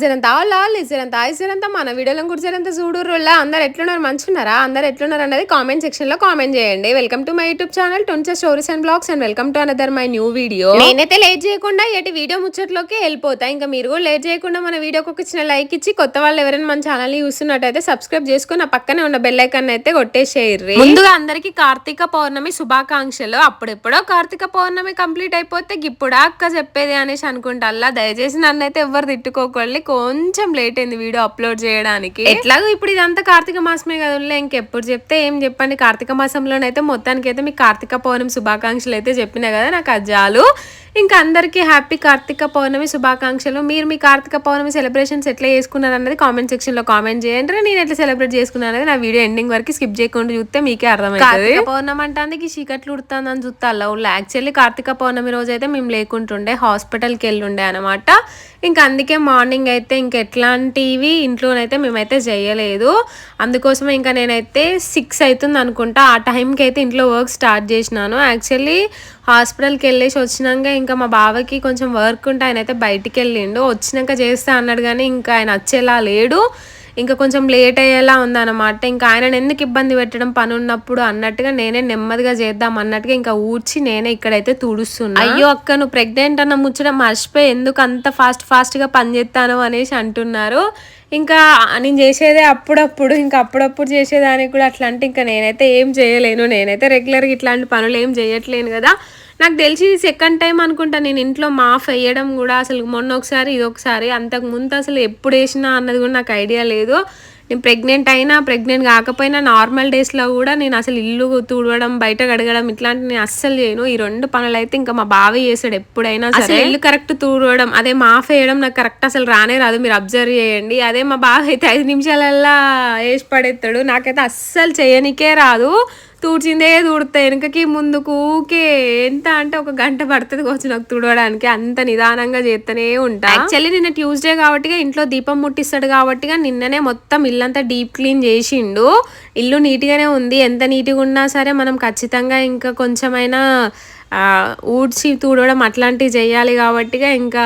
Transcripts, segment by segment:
జరంత all జరంత ఆయి జరంత మన వీడియోలో కూడా జరంత చూడుర్రులా అందరు ఎట్లున్నారు? మంచున్నారా అందరు ఎట్లున్నారు అనేది కామెంట్ సెక్షన్లో కామెంట్ చేయండి. Welcome to my YouTube channel twenty stories and blogs and welcome to another my new video. నేనైతే లేట్ చేయకుండా ఎటు వీడియో ముచ్చట్లోకి వెళ్ళిపోతా. ఇంకా మీరు కూడా లేట్ చేయకుండా మన వీడియోకి ఒక చిన్న లైక్ ఇచ్చి కొత్త వాళ్ళు ఎవరైనా మన ఛానల్ చూస్తున్నట్టయితే సబ్స్క్రైబ్ చేసుకుని ఆ పక్కనే ఉన్న బెల్ ఐకాన్ అయితే కొట్టేసేయర్రి. ముందుగా అందరికి కార్తీక పౌర్ణమి శుభాకాంక్షలు. అప్పుడెప్పుడో కార్తీక పౌర్ణమి కంప్లీట్ అయిపోతే ఇప్పుడా అక్క చెప్పేది అనేసి అనుకుంటా. అలా దయచేసి నన్ను అయితే ఎవరు తిట్టుకోకండి. కొంచెం లేట్ అయింది వీడియో అప్లోడ్ చేయడానికి. ఎట్లాగో ఇప్పుడు ఇదంతా కార్తీక మాసమే కదా ఇంకెప్పుడు చెప్తే ఏం చెప్పండి. కార్తీక మాసంలోనైతే మొత్తానికి అయితే మీకు కార్తీక పౌర్ణమి శుభాకాంక్షలు అయితే చెప్పిన కదా నాకు అజాలు ఇంకా అందరికీ హ్యాపీ కార్తీక పౌర్ణమి శుభాకాంక్షలు. మీరు మీ కార్తీక పౌర్ణమి సెలబ్రేషన్స్ ఎట్లా చేసుకున్నారు అన్నది కామెంట్ సెక్షన్లో కామెంట్ చేయండి. నేను ఎట్లా సెలబ్రేట్ చేసుకున్నాను అనేది నా వీడియో ఎండింగ్ వరకు స్కిప్ చేయకుండా చూస్తే మీకే అర్థమైంది పౌర్ణమి అంటే చీకట్లు ఉడుతుందని చూస్తా అలా యాక్చువల్లీ కార్తీక పౌర్ణమి రోజు అయితే మేము లేకుంటుండే హాస్పిటల్కి వెళ్ళుండే అనమాట ఇంకా అందుకే మార్నింగ్ అయితే ఇంక ఎట్లాంటివి ఇంట్లోనైతే మేమైతే చేయలేదు. అందుకోసమే ఇంకా నేనైతే సిక్స్ అవుతుంది అనుకుంటా. ఆ టైంకి అయితే ఇంట్లో వర్క్ స్టార్ట్ చేసినాను. యాక్చువల్లీ హాస్పిటల్కి వెళ్ళేసి వచ్చినాక ఇంకా మా బావకి కొంచెం వర్క్ ఉంటే ఆయన అయితే బయటికి వెళ్ళిండు. వచ్చినాక చేస్తా అన్నాడు కానీ ఇంకా ఆయన వచ్చేలా లేడు. ఇంకా కొంచెం లేట్ అయ్యేలా ఉందన్నమాట. ఇంకా ఆయన ఎందుకు ఇబ్బంది పెట్టడం పని ఉన్నప్పుడు అన్నట్టుగా నేనే నెమ్మదిగా చేద్దాం అన్నట్టుగా ఇంకా ఊడ్చి నేనే ఇక్కడైతే తుడుస్తున్నా. అయ్యో అక్క నువ్వు ప్రెగ్నెంట్ అన్న ముచ్చడం మర్చిపోయి ఎందుకు అంత ఫాస్ట్ ఫాస్ట్గా పని చేస్తాను అనేసి అంటున్నారు. ఇంకా నేను చేసేదే అప్పుడప్పుడు ఇంకా అప్పుడప్పుడు చేసేదానికి కూడా అట్లా అంటే ఇంకా నేనైతే ఏం చేయలేను. నేనైతే రెగ్యులర్గా ఇట్లాంటి పనులు ఏం చేయట్లేను కదా. నాకు తెలిసి సెకండ్ టైం అనుకుంటా. నేను ఇంట్లో మాఫ్ వేయడం కూడా అసలు మొన్న ఒకసారి ఇది ఒకసారి అంతకు ముందు అసలు ఎప్పుడు వేసినా అన్నది కూడా నాకు ఐడియా లేదు. నేను ప్రెగ్నెంట్ అయినా ప్రెగ్నెంట్ కాకపోయినా నార్మల్ డేస్లో కూడా నేను అసలు ఇల్లు తుడవడం బయట కడగడం ఇట్లాంటి నేను అస్సలు చేయను. ఈ రెండు పనులు అయితే ఇంకా మా బావ చేసాడు ఎప్పుడైనా సరే. ఇల్లు కరెక్ట్ తుడవడం అదే మాఫ్ వేయడం నాకు కరెక్ట్ అసలు రానే రాదు. మీరు అబ్జర్వ్ చేయండి. అదే మా బావ అయితే ఐదు నిమిషాలల్లా వేసి పడేస్తాడు. నాకైతే అస్సలు చేయనికే రాదు. తూడ్చిందే తూడుతా వెనకకి ముందుకు ఊకే ఎంత అంటే ఒక గంట పడుతుంది కొంచెం నాకు తుడవడానికి. అంత నిదానంగా చేస్తూనే ఉంటా. యాక్చువల్లీ నిన్న ట్యూస్డే కాబట్టి ఇంట్లో దీపం ముట్టిస్తాడు కాబట్టి నిన్ననే మొత్తం ఇల్లంతా డీప్ క్లీన్ చేసిండు. ఇల్లు నీట్గానే ఉంది. ఎంత నీట్గా ఉన్నా సరే మనం ఖచ్చితంగా ఇంకా కొంచెమైనా ఊడ్చి తూడవడం అట్లాంటివి చేయాలి కాబట్టిగా ఇంకా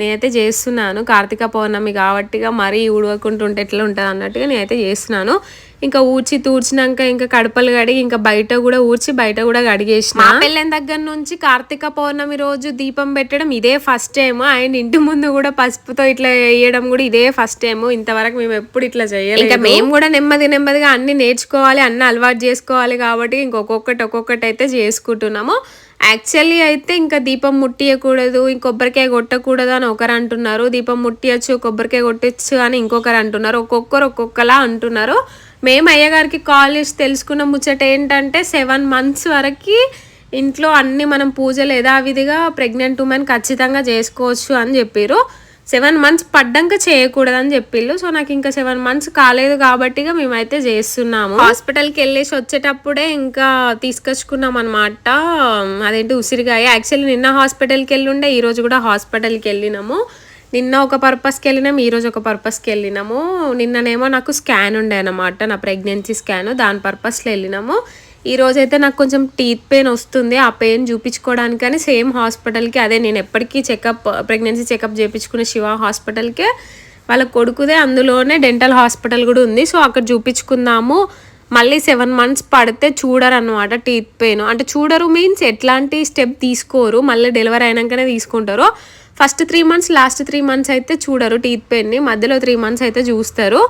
నేనైతే చేస్తున్నాను. కార్తీక పౌర్ణమి కాబట్టిగా మరీ ఊడవకుంటుంటే ఎట్లా ఉంటుంది అన్నట్టుగా నేనైతే చేస్తున్నాను. ఇంకా ఊడ్చి తూడ్చినాక ఇంకా కడపలు కడిగి ఇంకా బయట కూడా ఊడ్చి బయట కూడా కడిగేసిన. పెళ్ళైన దగ్గర నుంచి కార్తీక పౌర్ణమి రోజు దీపం పెట్టడం ఇదే ఫస్ట్ టైం అండ్ ఇంటి ముందు కూడా పసుపుతో ఇట్లా వేయడం కూడా ఇదే ఫస్ట్ టైం ఇంతవరకు మేము ఎప్పుడు ఇట్లా చేయాలి ఇంకా మేము కూడా నెమ్మది నెమ్మదిగా అన్ని నేర్చుకోవాలి అన్ని అలవాటు చేసుకోవాలి కాబట్టి ఇంకొకటి ఒక్కొక్కటి అయితే చేసుకుంటున్నాము. యాక్చువల్లీ అయితే ఇంకా దీపం ముట్టియకూడదు కొబ్బరికాయ కొట్టకూడదు అని ఒకరు అంటున్నారు. దీపం ముట్టియచ్చు కొబ్బరికాయ కొట్టచ్చు అని ఇంకొకరు అంటున్నారు. ఒక్కొక్కరు ఒక్కొక్కలా అంటున్నారు. మేము అయ్యగారికి కాల్ చేసి తెలుసుకున్న ముచ్చట ఏంటంటే సెవెన్ మంత్స్ వరకు ఇంట్లో అన్ని మనం పూజలు యథావిధిగా ప్రెగ్నెంట్ ఉమెన్ ఖచ్చితంగా చేసుకోవచ్చు అని చెప్పారు. సెవెన్ మంత్స్ పడ్డాక చేయకూడదని చెప్పిళ్ళు. సో నాకు ఇంకా సెవెన్ మంత్స్ కాలేదు కాబట్టి మేమైతే చేస్తున్నాము. హాస్పిటల్కి వెళ్ళేసి వచ్చేటప్పుడే ఇంకా తీసుకొచ్చుకున్నాం అనమాట అదేంటి ఉసిరిగాయ. యాక్చువల్లీ నిన్న హాస్పిటల్కి వెళ్ళి ఈరోజు కూడా హాస్పిటల్కి వెళ్ళినాము. నిన్న ఒక పర్పస్కి వెళ్ళినాము ఈరోజు ఒక పర్పస్కి వెళ్ళినాము. నిన్ననేమో నాకు స్కాన్ ఉండే అనమాట నా ప్రెగ్నెన్సీ స్కాన్. దాని పర్పస్లో వెళ్ళినాము. ఈ రోజైతే నాకు కొంచెం టీత్ పెయిన్ వస్తుంది ఆ పెయిన్ చూపించుకోవడానికని సేమ్ హాస్పిటల్కి అదే నేను ఎప్పటికీ చెకప్ ప్రెగ్నెన్సీ చెకప్ చేయించుకునే శివ హాస్పిటల్కే వాళ్ళ కొడుకుదే అందులోనే డెంటల్ హాస్పిటల్ కూడా ఉంది. సో అక్కడ చూపించుకుందాము. మళ్ళీ సెవెన్ మంత్స్ పడితే చూడరు అనమాట టీత్ పెయిన్ అంటే చూడరు మీన్స్ ఎట్లాంటి స్టెప్ తీసుకోరు మళ్ళీ డెలివరీ అయినాకనే తీసుకుంటారు. First three months last three months అయితే చూడరు టీత్ పెయిన్ని. మధ్యలో త్రీ మంత్స్ అయితే చూస్తారు.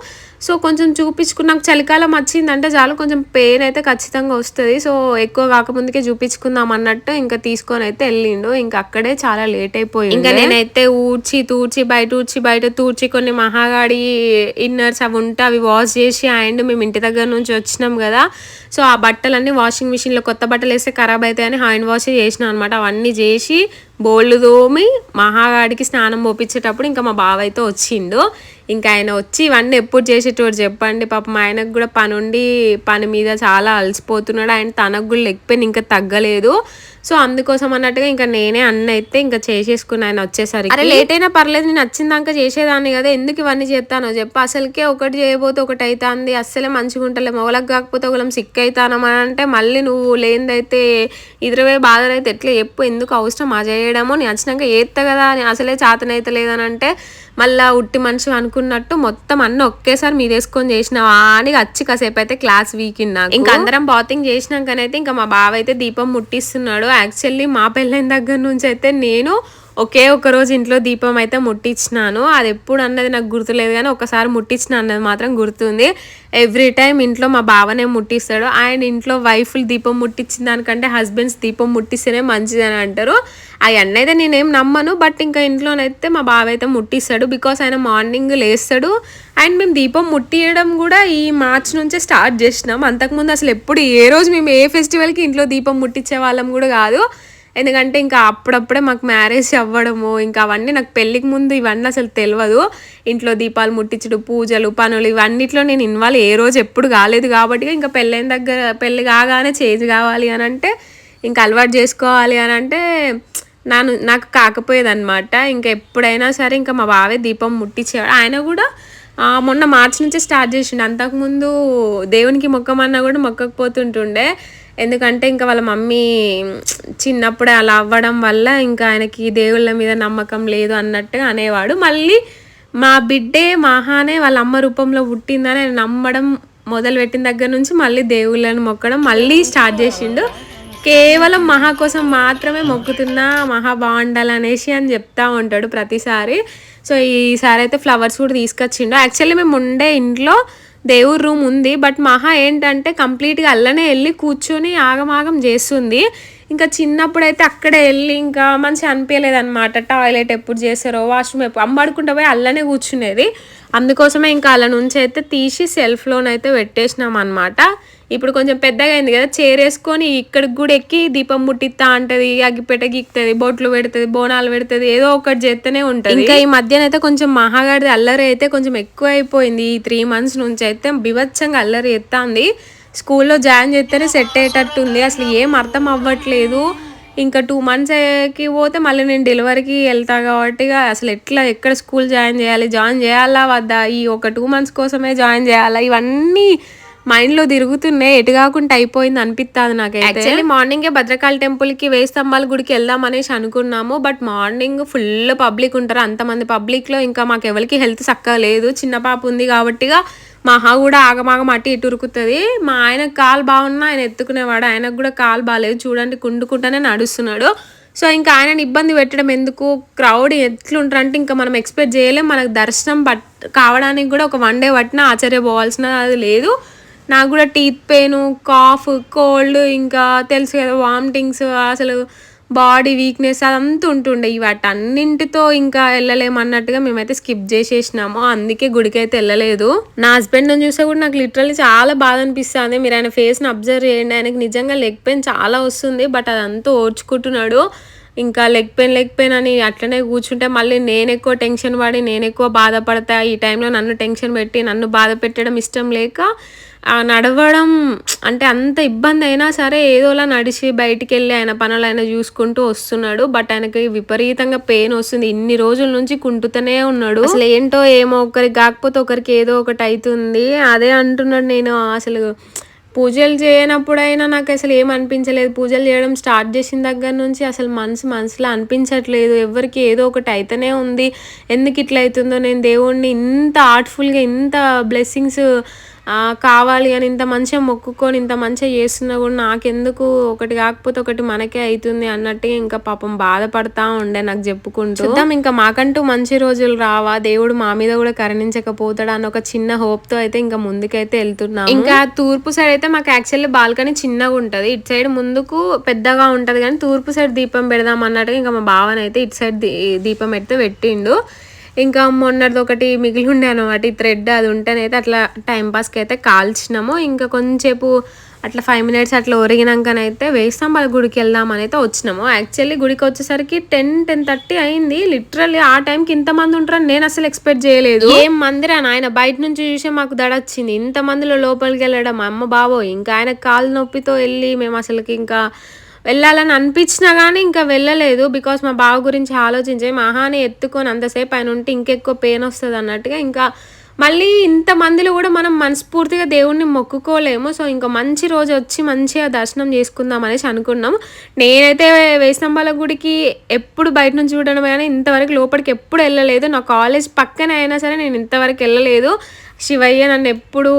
సో కొంచెం చూపించుకున్నాక చలికాలం వచ్చిందంటే చాలు కొంచెం పెయిన్ అయితే ఖచ్చితంగా వస్తుంది. సో ఎక్కువ కాకముందుకే చూపించుకుందాం అన్నట్టు ఇంకా తీసుకొని అయితే వెళ్ళిండు. ఇంకా అక్కడే చాలా లేట్ అయిపోయింది. ఇంకా నేనైతే ఊడ్చి తూడ్చి బయట ఊడ్చి బయట తూడ్చి కొన్ని మహాగాడి ఇన్నర్స్ అవి ఉంటే అవి వాష్ చేసి అండ్ మేము ఇంటి దగ్గర నుంచి వచ్చినాం కదా. సో ఆ బట్టలన్నీ వాషింగ్ మిషన్లో కొత్త బట్టలు వేస్తే ఖరాబ్ అవుతాయని హ్యాండ్ వాష్ చేసినాం అనమాట అవన్నీ చేసి బోల్డు తోమి మహాగాడికి స్నానం పోపించేటప్పుడు ఇంకా మా బావ అయితే వచ్చిండు. ఇంకా ఆయన వచ్చి ఇవన్నీ ఎప్పుడు చేసేటోడు చెప్పండి. పాపం ఆయనకు కూడా పని ఉండి పని మీద చాలా అలసిపోతున్నాడు. ఆయన తనకు కూడా లెక్కిపోయిన ఇంకా తగ్గలేదు. సో అందుకోసం అన్నట్టుగా ఇంకా నేనే అన్న అయితే ఇంకా చేసేసుకుని ఆయన వచ్చేసరికి. అరే లేట్ అయినా పర్లేదు నేను వచ్చిందాక చేసేదాన్ని కదా. ఎందుకు ఇవన్నీ చేస్తానో చెప్పి. అసలుకే ఒకటి చేయబోతే ఒకటి అవుతుంది అస్సలే మంచిగా ఉంటలే మొగలకు కాకపోతే ఒకళ్ళం సిక్ అవుతాను అంటే మళ్ళీ నువ్వు లేనిదైతే ఇరవై బాధలు అయితే ఎట్లా చెప్పు. ఎందుకు అవసరం? ఆ చేయడము నేను వచ్చినాక ఏత్త కదా అని. అసలే చేతనైతే లేదని అంటే మళ్ళా ఉట్టి మనిషి అనుకున్నట్టు మొత్తం అన్ని ఒకేసారి మీదేసుకొని చేసినావా. అని వచ్చి కాసేపు అయితే క్లాస్ వీకింది నాకు ఇంకా అందరం బాతింగ్ చేసినాకనైతే ఇంకా మా బావ అయితే దీపం ముట్టిస్తున్నాడు. యాక్చువల్లీ మా పెళ్ళైన దగ్గర నుంచి అయితే నేను ఒకే ఒక రోజు ఇంట్లో దీపం అయితే ముట్టించినాను. అది ఎప్పుడు అన్నది నాకు గుర్తులేదు కానీ ఒకసారి ముట్టించిన అన్నది మాత్రం గుర్తుంది. ఎవ్రీ టైం ఇంట్లో మా బావనే ముట్టిస్తాడు. ఆయన ఇంట్లో వైఫ్లు దీపం ముట్టించిన దానికంటే హస్బెండ్స్ దీపం ముట్టిస్తేనే మంచిదని అంటారు. అవన్నీ అయితే నేనేం నమ్మను బట్ ఇంకా ఇంట్లోనైతే మా బావ అయితే ముట్టిస్తాడు. బికాస్ ఆయన మార్నింగ్ లేస్తాడు. అండ్ మేము దీపం ముట్టియడం కూడా ఈ మార్చ్ నుంచే స్టార్ట్ చేసినాం. అంతకుముందు అసలు ఎప్పుడు ఏ రోజు మేము ఏ ఫెస్టివల్కి ఇంట్లో దీపం ముట్టించే వాళ్ళం కూడా కాదు. ఎందుకంటే ఇంకా అప్పుడప్పుడే మాకు మ్యారేజ్ అవ్వడము ఇంకా అవన్నీ నాకు పెళ్ళికి ముందు ఇవన్నీ అసలు తెలియదు ఇంట్లో దీపాలు ముట్టించడు పూజలు పనులు ఇవన్నిట్లో నేను ఇన్వాల్వ్ ఏ రోజు ఎప్పుడు కాలేదు కాబట్టి ఇంకా పెళ్ళైన దగ్గర పెళ్ళి కాగానే చేంజ్ కావాలి అని అంటే ఇంకా అలవాటు చేసుకోవాలి అని అంటే నాను నాకు కాకపోయేదన్నమాట. ఇంకా ఎప్పుడైనా సరే ఇంకా మా బావే దీపం ముట్టించేవాడు ఆయన కూడా మొన్న మార్చి నుంచే స్టార్ట్ చేసిండు. అంతకుముందు దేవునికి మొక్కమన్నా కూడా మొక్కకపోతుంటుండే. ఎందుకంటే ఇంకా వాళ్ళ మమ్మీ చిన్నప్పుడే అలా అవ్వడం వల్ల ఇంకా ఆయనకి దేవుళ్ళ మీద నమ్మకం లేదు అన్నట్టుగా అనేవాడు. మళ్ళీ మా బిడ్డే మహానే వాళ్ళ అమ్మ రూపంలో పుట్టిందని ఆయన నమ్మడం మొదలు పెట్టిన దగ్గర నుంచి మళ్ళీ దేవుళ్ళని మొక్కడం మళ్ళీ స్టార్ట్ చేసిండు. కేవలం మహా కోసం మాత్రమే మొక్కుతున్నా మహా బాగుండాలి అనేసి అని చెప్తా ఉంటాడు ప్రతిసారి. సో ఈసారి అయితే ఫ్లవర్స్ కూడా తీసుకొచ్చిండు. యాక్చువల్లీ మేము ఉండే ఇంట్లో దేవుడి రూమ్ ఉంది బట్ మహా ఏంటంటే కంప్లీట్గా అల్లనే వెళ్ళి కూర్చొని ఆగమాగం చేస్తుంది. ఇంకా చిన్నప్పుడు అయితే అక్కడే వెళ్ళి ఇంకా మంచిగా అనిపించలేదు అనమాట టాయిలెట్ ఎప్పుడు చేస్తారో వాష్రూమ్ ఎప్పుడు అమ్మడుకుంటూ పోయి అల్లనే కూర్చునేది. అందుకోసమే ఇంకా అలా నుంచి అయితే తీసి సెల్ఫ్లోనైతే పెట్టేసినాం అనమాట ఇప్పుడు కొంచెం పెద్దగా అయింది కదా చేరేసుకొని ఇక్కడికి కూడా ఎక్కి దీపం ముట్టిస్తా అంటది అగ్గిపెట్ట గీక్తుంది బొట్లు పెడుతుంది బోనాలు పెడుతుంది ఏదో ఒకటి చేస్తూనే ఉంటుంది. ఇంకా ఈ మధ్యన అయితే కొంచెం మహాగాడిది అల్లరి అయితే కొంచెం ఎక్కువ అయిపోయింది ఈ త్రీ మంత్స్ నుంచి అయితే బివచ్చంగా అల్లరి ఎత్తాంది స్కూల్లో జాయిన్ చేస్తేనే సెట్ అయ్యేటట్టుంది. అసలు ఏం అర్థం అవ్వట్లేదు. ఇంకా టూ మంత్స్కి పోతే మళ్ళీ నేను డెలివరీకి వెళ్తా కాబట్టి అసలు ఎట్లా ఎక్కడ స్కూల్ జాయిన్ చేయాలి జాయిన్ చేయాలా వద్దా? ఈ ఒక టూ మంత్స్ కోసమే జాయిన్ చేయాలా? ఇవన్నీ మైండ్లో తిరుగుతున్నాయి ఎటు కాకుండా అయిపోయింది అనిపిస్తుంది నాకు యాక్చువల్లీ మార్నింగే భద్రకాళి టెంపుల్కి వేయి స్తంభాల గుడికి వెళ్దాం అనేసి అనుకున్నాము. బట్ మార్నింగ్ ఫుల్ పబ్లిక్ ఉంటారు. అంతమంది పబ్లిక్లో ఇంకా మాకు ఎవరికి హెల్త్ చక్కగా లేదు. చిన్న పాప ఉంది కాబట్టిగా మహా కూడా ఆగమాగం అటు ఇటు ఉరుకుతుంది. మా ఆయన కాలు బాగున్నా ఆయన ఎత్తుకునేవాడు. ఆయనకు కూడా కాలు బాగాలేదు చూడండి కుండుకుంటానే నడుస్తున్నాడు. సో ఇంకా ఆయనని ఇబ్బంది పెట్టడం ఎందుకు? క్రౌడ్ ఎట్లుంటారంటే ఇంకా మనం ఎక్స్పెక్ట్ చేయలేం. మనకు దర్శనం పట్ కావడానికి కూడా ఒక వన్ డే పట్టినా ఆశ్చర్యపోవాల్సిన అది లేదు. నాకు కూడా టీత్ పెయిన్ కాఫ్ కోల్డ్ ఇంకా తెలుసు కదా వామిటింగ్స్ అసలు బాడీ వీక్నెస్ అదంతా ఉంటుండే. వాటన్నింటితో ఇంకా వెళ్ళలేమన్నట్టుగా మేమైతే స్కిప్ చేసేసినాము. అందుకే గుడికైతే వెళ్ళలేదు. నా హస్బెండ్ చూస్తే కూడా నాకు లిటరల్లీ చాలా బాధ అనిపిస్తుంది. మీరు ఆయన ఫేస్ని అబ్జర్వ్ చేయండి. ఆయనకి నిజంగా లెగ్ పెయిన్ చాలా వస్తుంది. బట్ అదంతా ఓర్చుకుంటున్నాడు. ఇంకా లెగ్ పెయిన్ లెగ్ పెయిన్ అని అట్లనే కూర్చుంటే మళ్ళీ నేను ఎక్కువ టెన్షన్ పడి నేను ఎక్కువ బాధపడతా. ఈ టైంలో నన్ను టెన్షన్ పెట్టి నన్ను బాధ పెట్టడం ఇష్టం లేక నడవడం అంటే అంత ఇబ్బంది అయినా సరే ఏదోలా నడిచి బయటికి వెళ్ళి ఆయన పనులు ఆయన చూసుకుంటూ వస్తున్నాడు. బట్ ఆయనకి విపరీతంగా పెయిన్ వస్తుంది. ఇన్ని రోజుల నుంచి కుంటుతూనే ఉన్నాడు. అసలు ఏంటో ఏమో ఒకరికి కాకపోతే ఒకరికి ఏదో ఒకటి అవుతుంది అదే అంటున్నాడు నేను అసలు పూజలు చేయనప్పుడైనా నాకు అసలు ఏం అనిపించలేదు. పూజలు చేయడం స్టార్ట్ చేసిన దగ్గర నుంచి అసలు మనసు మనసులో అనిపించట్లేదు. ఎవరికి ఏదో ఒకటి అయితేనే ఉంది. ఎందుకు ఇట్లా అవుతుందో నేను దేవుణ్ణి ఇంత ఆర్ట్ఫుల్గా ఇంత బ్లెస్సింగ్స్ కావాలి అని ఇంత మంచిగా మొక్కుకొని ఇంత మంచిగా చేస్తున్నా కూడా నాకెందుకు? ఒకటి కాకపోతే ఒకటి మనకే అవుతుంది అన్నట్టుగా ఇంకా పాపం బాధపడతా ఉండే నాకు చెప్పుకుంటూ. చూద్దాం ఇంకా మాకంటూ మంచి రోజులు రావా? దేవుడు మా మీద కూడా కరుణించకపోతాడు అన్న ఒక చిన్న హోప్తో అయితే ఇంకా ముందుకైతే వెళ్తున్నాం ఇంకా తూర్పు సైడ్ అయితే మాకు యాక్చువల్లీ బాల్కనీ చిన్నగా ఉంటది. ఇటు సైడ్ ముందుకు పెద్దగా ఉంటది కానీ తూర్పు సైడ్ దీపం పెడదాం అన్నట్టుగా ఇంకా మా బావనైతే ఇటు సైడ్ దీపం పెడితే పెట్టిండు. ఇంకా మొన్నటిది ఒకటి మిగిలి ఉండే అనమాట ఈ థ్రెడ్ అది ఉంటేనైతే అట్లా టైంపాస్కి అయితే కాల్చినాము. ఇంకా కొంచెంసేపు అట్లా ఫైవ్ మినిట్స్ అట్లా ఒరిగినాకనైతే వేస్తాం వాళ్ళ గుడికి వెళ్దామని అయితే వచ్చినాము. యాక్చువల్లీ గుడికి వచ్చేసరికి టెన్ టెన్ థర్టీ అయింది. లిటరల్లీ ఆ టైంకి ఇంతమంది ఉంటారని నేను అసలు ఎక్స్పెక్ట్ చేయలేదు. ఏం మందిరా ఆయన బయట నుంచి చూసే మాకు దడొచ్చింది. ఇంతమందిలో లోపలికి వెళ్ళడం అమ్మ బాబో ఇంకా ఆయన కాలు నొప్పితో వెళ్ళి మేము అసలుకి ఇంకా వెళ్ళాలని అనిపించినా కానీ ఇంకా వెళ్ళలేదు. బికాస్ మా బావ గురించి ఆలోచించే మహాని ఎత్తుకొని అంతసేపు ఆయన ఉంటే ఇంకెక్కువ పెయిన్ వస్తుంది అన్నట్టుగా ఇంకా మళ్ళీ ఇంతమందిలో కూడా మనం మనస్ఫూర్తిగా దేవుణ్ణి మొక్కుకోలేము. సో ఇంకా మంచి రోజు వచ్చి మంచిగా దర్శనం చేసుకుందాం అనేసి అనుకున్నాం నేనైతే వేసంబాల గుడికి ఎప్పుడు బయట నుంచి చూడడం కానీ ఇంతవరకు లోపలికి ఎప్పుడు వెళ్ళలేదు. నా కాలేజ్ పక్కనే అయినా సరే నేను ఇంతవరకు వెళ్ళలేదు. శివయ్య నన్ను ఎప్పుడు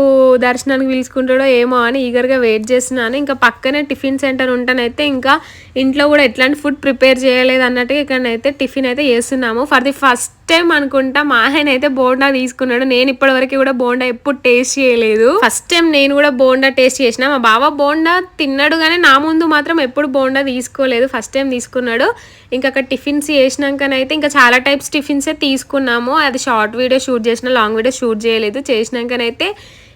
దర్శనానికి పిలుచుకుంటాడో ఏమో అని ఈగర్గా వెయిట్ చేస్తున్నాను. ఇంకా పక్కనే టిఫిన్ సెంటర్ ఉంటానైతే ఇంకా ఇంట్లో కూడా ఎట్లాంటి ఫుడ్ ప్రిపేర్ చేయలేదు అన్నట్టుగా ఇక్కడనైతే టిఫిన్ అయితే చేస్తున్నాము. ఫర్ ది ఫస్ట్ టైం అనుకుంటా మా ఆయన అయితే బోండా తీసుకున్నాడు. నేను ఇప్పటివరకు కూడా బోండా ఎప్పుడు టేస్ట్ చేయలేదు. ఫస్ట్ టైం నేను కూడా బోండా టేస్ట్ చేసిన. మా బావ బోండా తిన్నాడు కానీ నా ముందు మాత్రం ఎప్పుడు బోండా తీసుకోలేదు. ఫస్ట్ టైం తీసుకున్నాడు. ఇంకా అక్కడ టిఫిన్స్ చేసినాకనైతే ఇంకా చాలా టైప్స్ టిఫిన్సే తీసుకున్నాము. అది షార్ట్ వీడియో షూట్ చేసిన లాంగ్ వీడియో షూట్ చేయలేదు. చేసినాకనైతే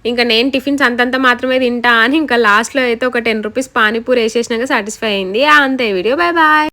ఇంకా నేను టిఫిన్స్ అంతంత మాత్రమే తింటా అని ఇంకా లాస్ట్లో అయితే ఒక టెన్ రూపీస్ పానీపూరి వేసేసినాక సాటిస్ఫై అయింది. అంతే వీడియో. Bye bye